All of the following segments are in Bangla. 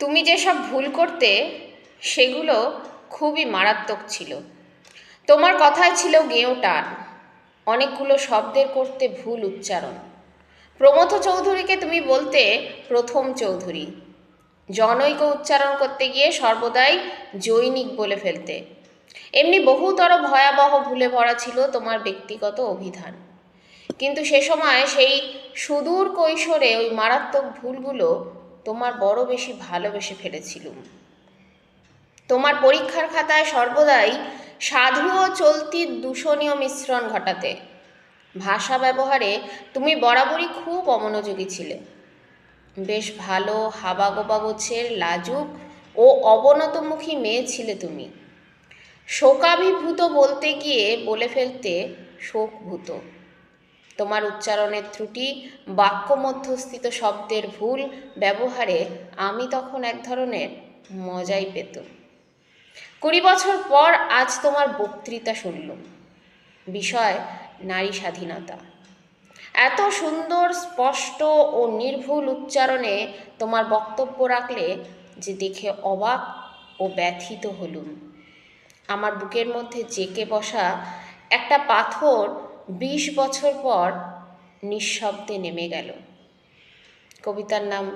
তুমি যেসব ভুল করতে, সেগুলো খুবই মারাত্মক ছিল। তোমার কথায় ছিল গেঁয়ো টান, অনেকগুলো শব্দের করতে ভুল উচ্চারণ। প্রমথ চৌধুরীকে তুমি বলতে প্রথম চৌধুরী। জনৈক উচ্চারণ করতে গিয়ে সর্বদাই জৈনিক বলে ফেলতে। এমনি বহুতর ভয়াবহ ভুলে ভরা ছিল তোমার ব্যক্তিগত অভিধান। কিন্তু সে সময় সেই সুদূর কৈশোরে ওই মারাত্মক ভুলগুলো তোমার বড় বেশি ভালোবেসে ফেলেছিলুম তোমার পরীক্ষার খাতায় সর্বদাই সাধু ও চলতির দূষণীয় মিশ্রণ ঘটাতে। ভাষা ব্যবহারে তুমি বরাবরই খুব অমনোযোগী ছিলে। বেশ ভালো হাবাগোবা গোছের লাজুক ও অবনতমুখী মেয়ে ছিলে তুমি। শোকাভিভূত বলতে গিয়ে বলে ফেলতে শোকভূত। তোমার উচ্চারণের ত্রুটি বাক্য মধ্যস্থিত শব্দের ভুল ব্যবহারে আমি তখন এক ধরনের মজাই পেত কুড়ি বছর পর আজ তোমার বক্তৃতা শুনলুম। বিষয় নারী স্বাধীনতা। এত সুন্দর, স্পষ্ট ও নির্ভুল উচ্চারণে তোমার বক্তব্য রাখলে যে দেখে অবাক ও ব্যথিত হলুম। আমার বুকের মধ্যে জেকে বসা একটা পাথর বিশ বছর পর নিঃশব্দে নেমে গেল। কবিতার নাম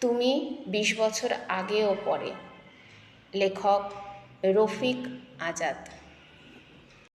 তুমি বিশ বছর আগে ও পরে লেখক রফিক আজাদ।